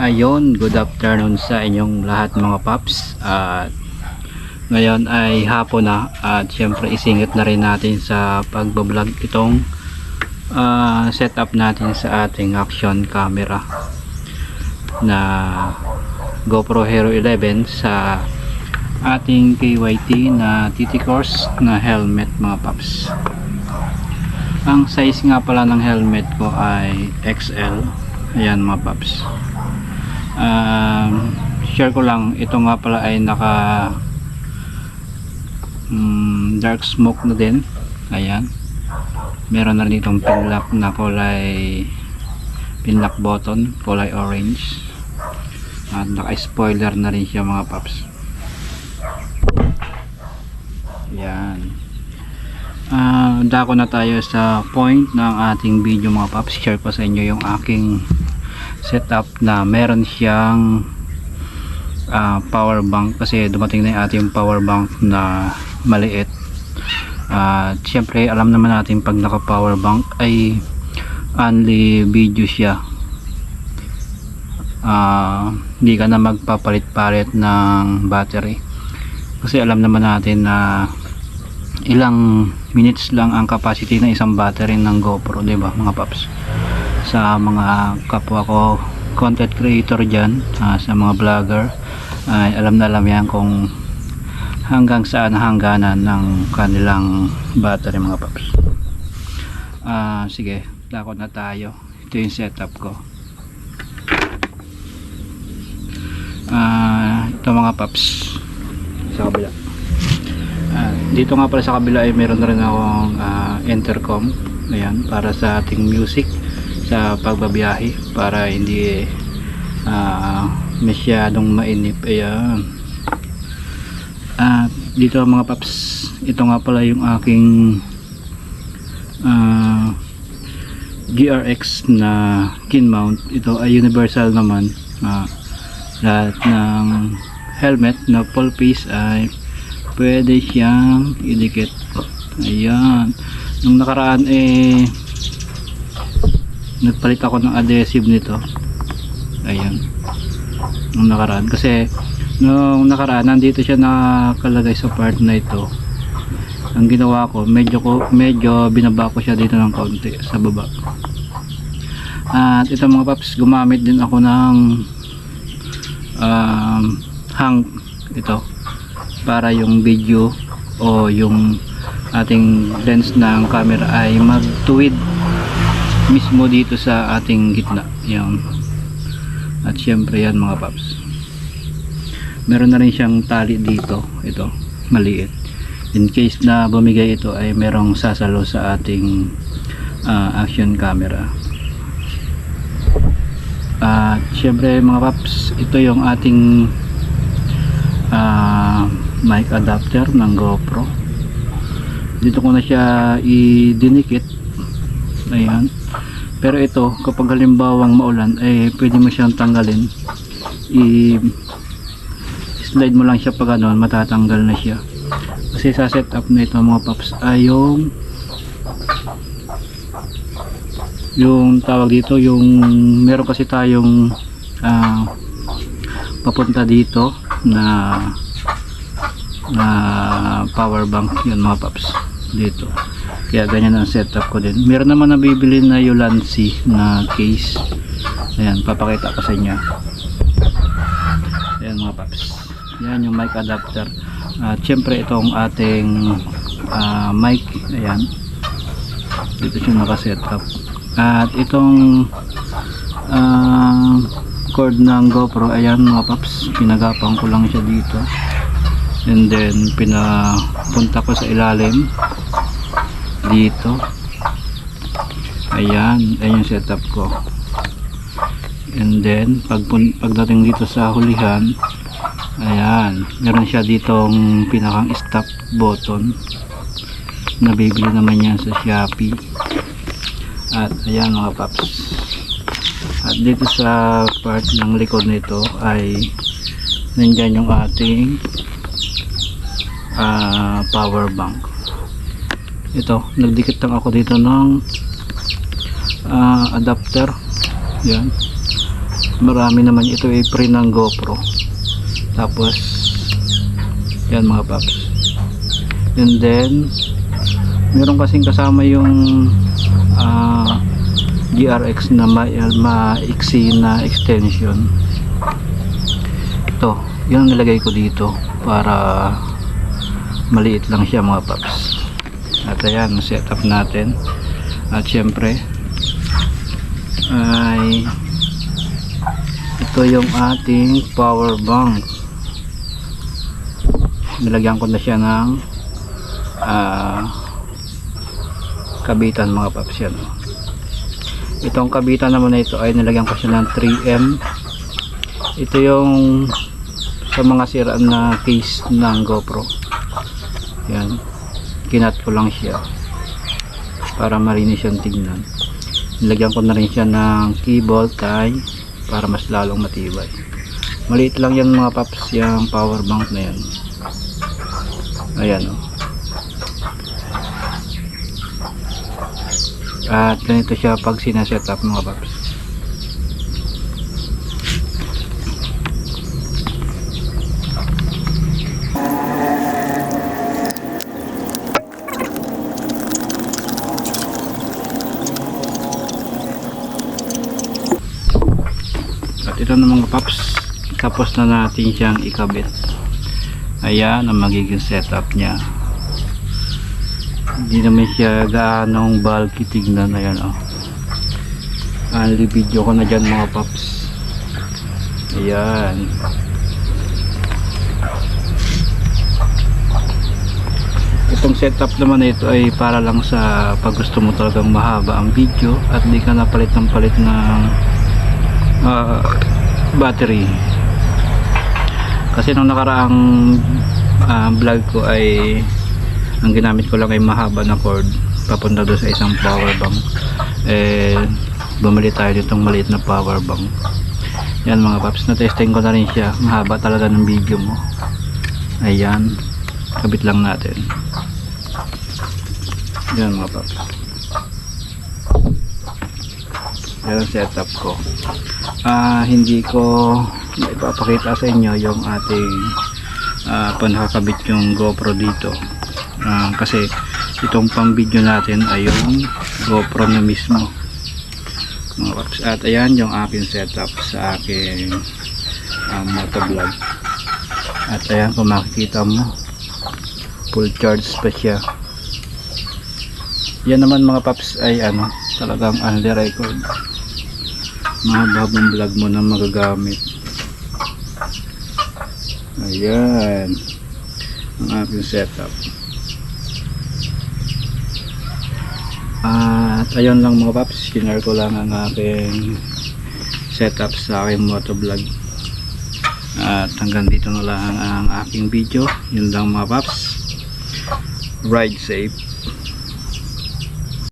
Ayon, good afternoon sa inyong lahat mga paps. At ngayon ay hapon na at syempre isingit na rin natin sa pagbablog itong ah, setup natin sa ating action camera na GoPro Hero 11 sa ating KYT na TT course na helmet mga paps. Ang size nga pala ng helmet ko ay XL. Ayan mga paps. Um, share ko lang, ito nga pala ay naka mm, dark smoke na din. Ayan. Meron na rin itong pinlock na kulay pinlock button, kulay orange. At naka-spoiler na rin siya mga paps. Ayan. Ah, dako na tayo sa point ng ating video mga paps. Share ko sa inyo yung aking setup na meron siyang ah, power bank kasi dumating na yung ating power bank na maliit. At syempre alam naman natin pag naka power bank ay only video siya. Ah, hindi ka na magpapalit-palit ng battery. Kasi alam naman natin na ilang minutes lang ang capacity ng isang battery ng GoPro, 'di ba, mga paps? Sa mga kapwa ko content creator diyan, sa mga vlogger, ay alam na alam yan kung hanggang saan hangganan ng kanilang battery mga paps. Ah, sige, dako na tayo. Ito yung setup ko. Ah, ito mga paps sa kabila. Ah, dito nga pala sa kabila ay meron rin akong ah, intercom ayan para sa ating music sa pagbabiyahe para hindi ah, masyadong mainip. Ayan. At dito mga paps ito nga pala yung aking ah, GRX na kin mount. Ito ay universal naman. Ah, lahat ng helmet na full face ay pwede siyang idikit. Ayan. Nung nakaraan eh nagpalit ako ng adhesive nito. Ayan. Nung nakaraan. Kasi nung nakaraan nandito siya nakalagay sa part na ito. Ang ginawa ko medyo ko medyo binaba ko siya dito ng kaunti sa baba. At ito mga paps gumamit din ako ng um, hang ito para yung video o yung ating lens ng camera ay magtuwid mismo dito sa ating gitna yan. At syempre yan mga paps. Meron na rin siyang tali dito ito maliit. In case na bumigay ito ay merong sasalo sa ating ah, action camera. At syempre mga paps ito yung ating ah, mic adapter ng GoPro. Dito ko na siya idinikit ayan pero ito kapag halimbawang maulan eh pwede mo siyang tanggalin. I slide mo lang siya pag ano matatanggal na siya. Kasi sa setup na ito mga paps ay yung yung tawag dito yung meron kasi tayong ah, papunta dito na na power bank yun mga paps dito kaya ganyan ang setup ko din. Meron naman nabibili na Ulanzi na case. Ayan papakita ko sa inyo. Ayan mga paps. Yan yung mic adapter. At syempre itong ating ah, mic. Ayan. Dito siya nakasetup. At itong ah, cord ng GoPro. Ayan mga paps. Pinagapang ko lang siya dito. And then pinapunta ko sa ilalim dito. Ayan ayan yung setup ko. And then pag, pagdating dito sa hulihan ayan meron siya ditong pinakang stop button. Nabibili naman yan sa Shopee. At ayan mga paps. At dito sa part ng likod nito ay nandyan yung ating ah, power bank ito nagdikit lang ako dito ng ah, adapter. Yan. Marami naman ito ay pre ng GoPro. Tapos yan mga paps. And then meron kasing kasama yung ah, GRX na ma maiksi na extension. Ito yung nilagay ko dito para maliit lang siya mga paps at ayan set up natin. At syempre ay ito yung ating power bank. Nilagyan ko na siya ng ah, kabitan mga paps yan. Itong kabitan naman na ito ay nilagyan ko siya ng 3M ito yung sa mga sira na case ng GoPro. Yan kinat ko lang siya para marinis siyang tignan. Nilagyan ko na rin siya ng keyboard tie para mas lalong matibay. Maliit lang yan mga paps yung power bank na yan ayan o at ganito siya pag sinaset up mga paps At ito na mga paps, tapos na natin siyang ikabit. Ayan ang magiging setup niya. Hindi naman siya gaanong bulky tignan. Ayan o. Oh. Only video ko na dyan mga paps. Ayan. Itong setup naman na ito ay para lang sa pag gusto mo talagang mahaba ang video at di ka napalit ng palit ng ah, battery. Kasi nung nakaraang ah, vlog ko ay ang ginamit ko lang ay mahaba na cord papunta doon sa isang power bank. Eh bumili tayo nitong maliit na power bank. Yan mga paps na testing ko na rin siya. Mahaba talaga ng video mo. Ayan kabit lang natin. Yan mga paps yan setup ko. Ah hindi ko ipapakita sa inyo yung ating ah, panakakabit yung GoPro dito. Ah, kasi itong pang video natin ay yung GoPro na mismo. Mga at ayan yung aking setup sa aking um, motovlog. At ayan kung makikita mo full charge pa siya. Yan naman mga paps ay ano talagang under record mga babang vlog mo na magagamit. Ayan. Ang aking setup. At ayun lang mga paps kinare ko lang ang aking setup sa aking motovlog at hanggang dito na lang ang aking video. Yun lang mga paps. Ride safe